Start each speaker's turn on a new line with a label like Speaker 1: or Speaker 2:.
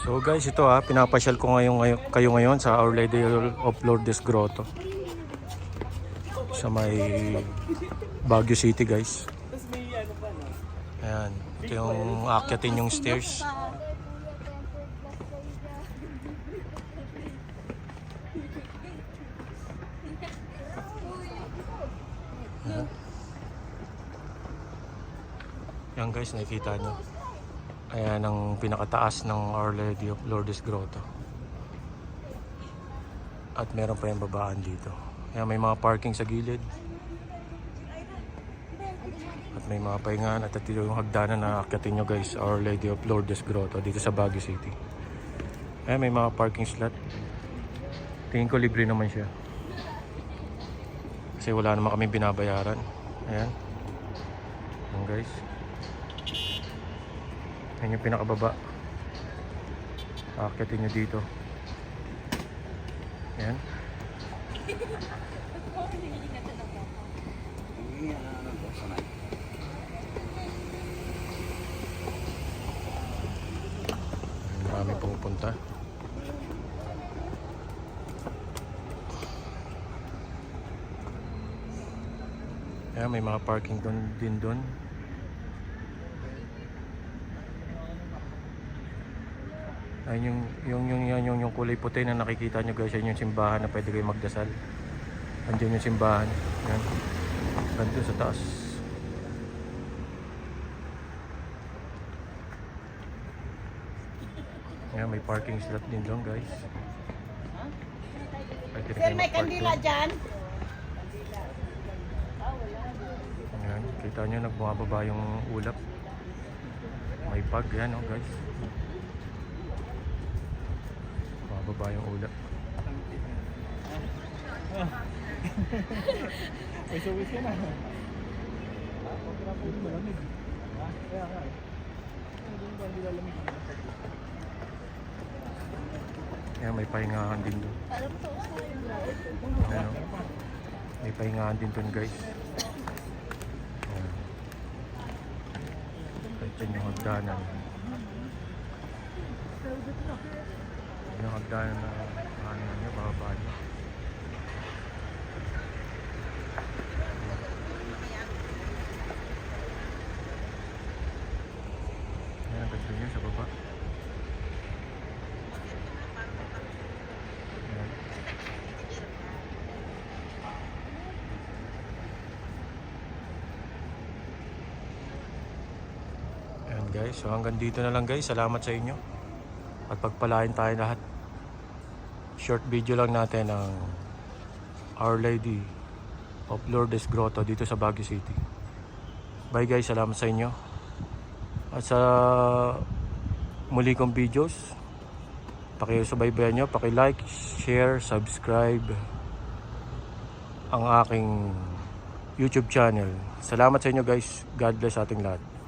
Speaker 1: So guys, ito ha, pinapasyal ko ngayon, ngayon kayo ngayon sa Our Lady of Lourdes Grotto. Sa may Baguio City guys. Ayan, ito yung akyatin yung stairs. Ayan. Yan guys, nakikita nyo. Ayan ang pinakataas ng Our Lady of Lourdes Grotto. At meron pa yung babaan dito. Ayan, may mga parking sa gilid. At may mga pahingahan at ito yung hagdanan na akyatin nyo guys. Our Lady of Lourdes Grotto dito sa Baguio City. Ayan, may mga parking slot. Tingin ko libre naman siya. Kasi wala naman kami binabayaran. Ayan. Ayan guys. Yan yung pinakababa. Akyatin nyo dito. Yan. Marami pumupunta. Yan, may mga parking doon din doon. Ayun yung, yung, yung, yung, yung, yung kulay puti na nakikita nyo guys, yan yung simbahan na pwede kayo magdasal. Andiyan yung simbahan. Yan. Nandun sa taas. Yan, may parking slot din doon guys. Pwede
Speaker 2: Sir, may kandila dyan?
Speaker 1: Yan, kita nyo nagbababa yung ulap. May pag yan oh guys. Bababa yung ulap.
Speaker 3: May suwis ka na. Ha? Kaya nga eh.
Speaker 1: Yan, may pahingahan din doon. Ayan, oh. May pahingahan din doon guys. Ayan. Kahit yan yung hagdanan. Yung hagdanan na ano nyo, bababa nyo. Ayan, ganda nyo sa baba. Ayan guys, so hanggang dito na lang guys. Salamat sa inyo. At pagpalain tayo lahat. Short video lang natin ng Our Lady of Lourdes Grotto dito sa Baguio City. Bye guys, salamat sa inyo. At sa muli kong videos, pakisubaybayan nyo, paki-like, share, subscribe ang aking YouTube channel. Salamat sa inyo guys. God bless ating lahat.